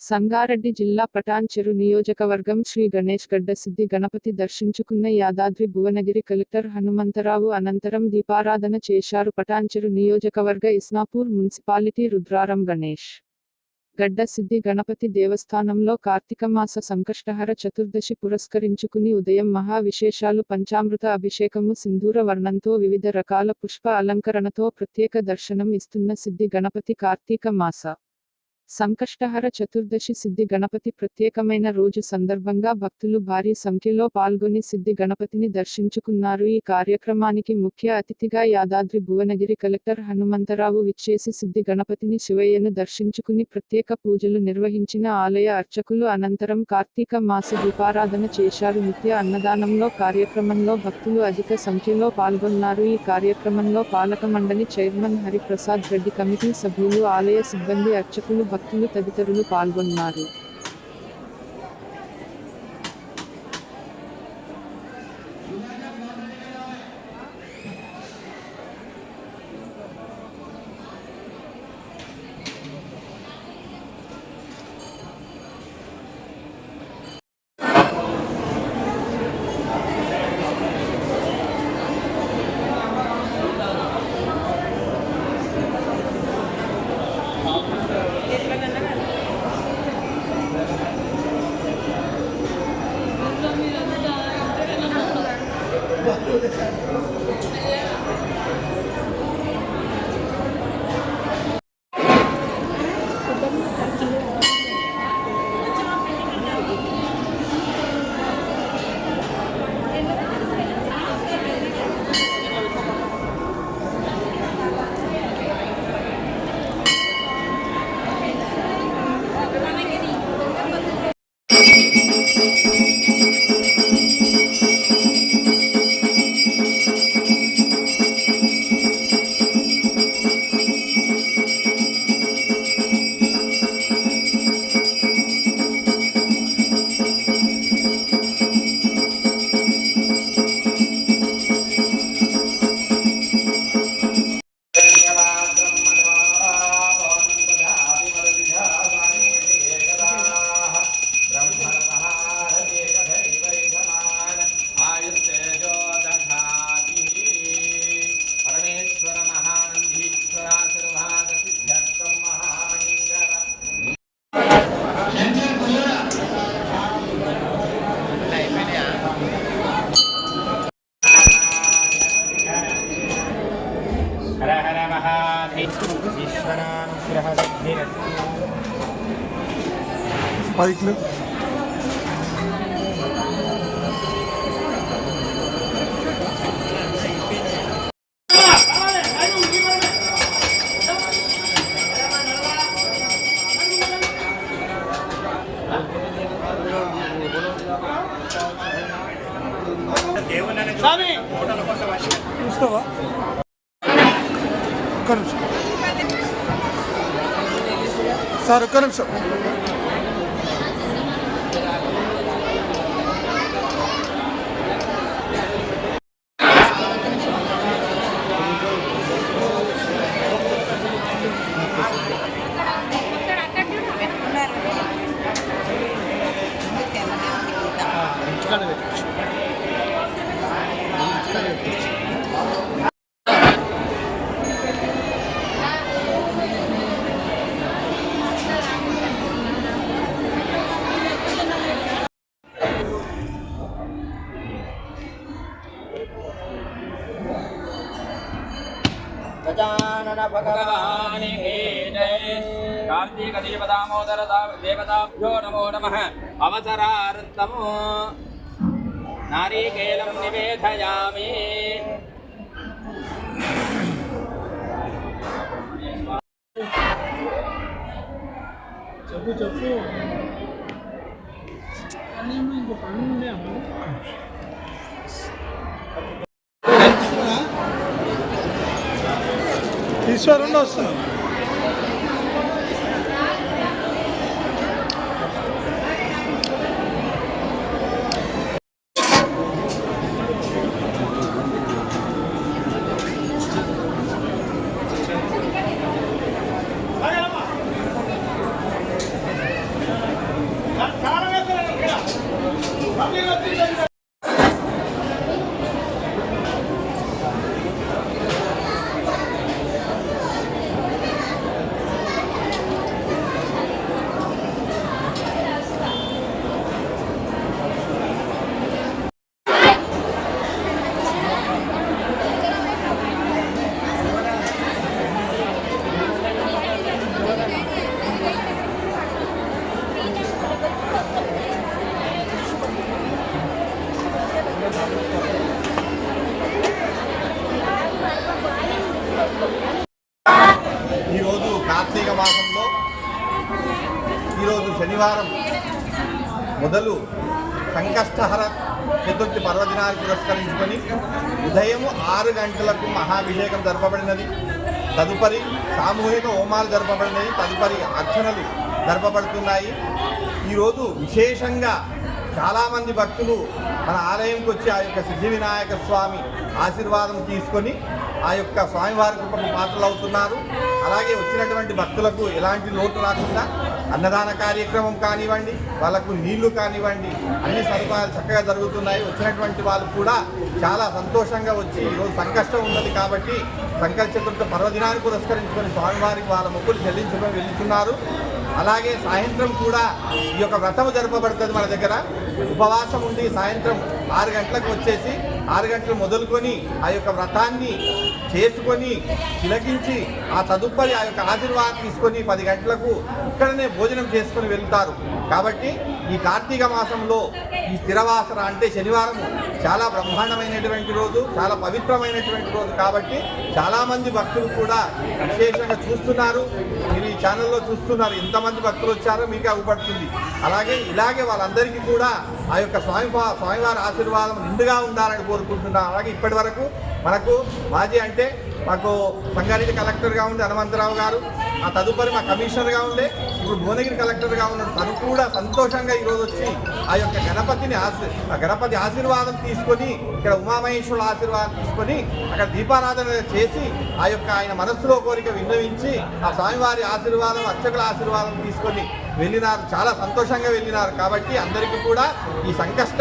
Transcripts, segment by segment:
సంగారెడ్డి జిల్లా పటాన్చెరు నియోజకవర్గం శ్రీ గణేష్ గడ్డ సిద్ధి గణపతి దర్శించుకున్న యాదాద్రి భువనగిరి కలెక్టర్ హనుమంతరావు అనంతరం దీపారాధన చేశారు పటాన్చెరు నియోజకవర్గ ఇస్నాపూర్ మున్సిపాలిటీ రుద్రారం గణేష్ గడ్డ సిద్ధి గణపతి దేవస్థానంలో కార్తీక మాస సంకష్టహర చతుర్దశి పురస్కరించుకుని ఉదయం మహా విశేషాలు పంచామృత అభిషేకము సింధూర వర్ణంతో వివిధ రకాల పుష్ప అలంకరణతో ప్రత్యేక దర్శనం ఇస్తున్న సిద్ధి గణపతి కార్తీక మాస. సంకష్టహర చతుర్దశి సిద్ధి గణపతి ప్రత్యేకమైన రోజు సందర్భంగా భక్తులు భారీ సంఖ్యలో పాల్గొని సిద్ధి గణపతిని దర్శించుకున్నారు. ఈ కార్యక్రమానికి ముఖ్య అతిథిగా యాదాద్రి భువనగిరి కలెక్టర్ హనుమంతరావు విచ్చేసి సిద్ధి గణపతిని శివయ్యను దర్శించుకుని ప్రత్యేక పూజలు నిర్వహించిన ఆలయ అర్చకులు అనంతరం కార్తీక మాస దీపారాధన చేశారు. నిత్య అన్నదానంలో కార్యక్రమంలో భక్తులు అధిక సంఖ్యలో పాల్గొన్నారు. ఈ కార్యక్రమంలో పాలక మండలి చైర్మన్ హరిప్రసాద్ రెడ్డి కమిటీ సభ్యులు ఆలయ సిబ్బంది అర్చకులు భక్తులు తదితరులు పాల్గొన్నారు. విశ్వనానుగ్రహ ఒక్క నిమిషం సార్ ఒక్క నిమిషం గజానన భగవాని కార్తీక దేవదామోదర దేవతాభ్యో నమో నమ అవసరార్థము నారీకేలం నివేదయామి చెప్పు చెప్పు isso era o nosso. ఈరోజు కార్తీక మాసంలో ఈరోజు శనివారం మొదలు సంకష్టహర చతుర్థి పర్వదినాన్ని పురస్కరించుకొని ఉదయం ఆరు గంటలకు మహాభిషేకం జరపబడినది. తదుపరి సామూహిక హోమాలు జరపబడినవి. తదుపరి అర్చనలు జరపబడుతున్నాయి. ఈరోజు విశేషంగా చాలామంది భక్తులు మన ఆలయంకి వచ్చి ఆ యొక్క సిద్ధి వినాయక స్వామి ఆశీర్వాదం తీసుకొని ఆ యొక్క స్వామివారి కృపకు పాత్రలు అవుతున్నారు అలాగే వచ్చినటువంటి భక్తులకు ఎలాంటి లోటు రాకుండా అన్నదాన కార్యక్రమం కానివ్వండి వాళ్ళకు నీళ్ళు కానివ్వండి అన్ని సదుపాయాలు చక్కగా జరుగుతున్నాయి. వచ్చినటువంటి వాళ్ళు కూడా చాలా సంతోషంగా వచ్చి ఈరోజు సంకష్టం ఉన్నది కాబట్టి సంకట చతుర్థ పర్వదినాన్ని పురస్కరించుకొని స్వామివారికి వాళ్ళ మొక్కులు చెల్లించుకొని వెళ్తున్నారు. అలాగే సాయంత్రం కూడా ఈ యొక్క వ్రతం జరపబడుతుంది మన దగ్గర. ఉపవాసం ఉండి సాయంత్రం ఆరు గంటలకు వచ్చేసి ఆరు గంటలు మొదలుకొని ఆ యొక్క వ్రతాన్ని చేసుకొని తిలకించి ఆ తదుపరి ఆ యొక్క ఆశీర్వాదం తీసుకొని పది గంటలకు ఇక్కడనే భోజనం చేసుకొని వెళ్తారు. కాబట్టి ఈ కార్తీక మాసంలో ఈ స్థిరవాసన అంటే శనివారం చాలా బ్రహ్మాండమైనటువంటి రోజు చాలా పవిత్రమైనటువంటి రోజు కాబట్టి చాలామంది భక్తులు కూడా విశేషంగా చూస్తున్నారు. మీరు ఈ ఛానల్లో చూస్తున్నారు. ఎంతమంది భక్తులు వచ్చారో మీకు అవ్వబడుతుంది అలాగే ఇలాగే వాళ్ళందరికీ కూడా ఆ యొక్క స్వామి స్వామివారి ఆశీర్వాదం నిండుగా ఉండాలని కోరుకుంటున్నాను. అలాగే ఇప్పటి వరకు మనకు మాజీ అంటే మాకు సంగారెడ్డి కలెక్టర్గా ఉండే హనుమంతరావు గారు ఆ తదుపరి మా కమిషనర్గా ఉండే ఇప్పుడు భువనగిరి కలెక్టర్గా ఉన్నాడు తను కూడా సంతోషంగా ఈరోజు వచ్చి ఆ యొక్క గణపతిని ఆశీ ఆ గణపతి ఆశీర్వాదం తీసుకొని ఇక్కడ ఉమామహేశ్వరుల ఆశీర్వాదం తీసుకొని అక్కడ దీపారాధన చేసి ఆ యొక్క ఆయన మనస్సులో కోరిక విన్నవించి ఆ స్వామివారి ఆశీర్వాదం అర్చకుల ఆశీర్వాదం తీసుకొని వెళ్ళినారు. చాలా సంతోషంగా వెళ్ళినారు. కాబట్టి అందరికీ కూడా ఈ సంకష్ట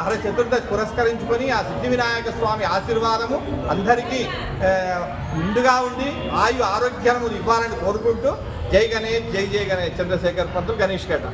హర చతుర్దశి పురస్కరించుకొని ఆ సిద్ధి వినాయక స్వామి ఆశీర్వాదము అందరికీ ముందుగా నిండుగా ఉండి ఆయు ఆరోగ్యము ఇవ్వాలని కోరుకుంటూ జై గణేష్ జై జై గణేష్. చంద్రశేఖర్ పంతులు గణేష్ గడ్డ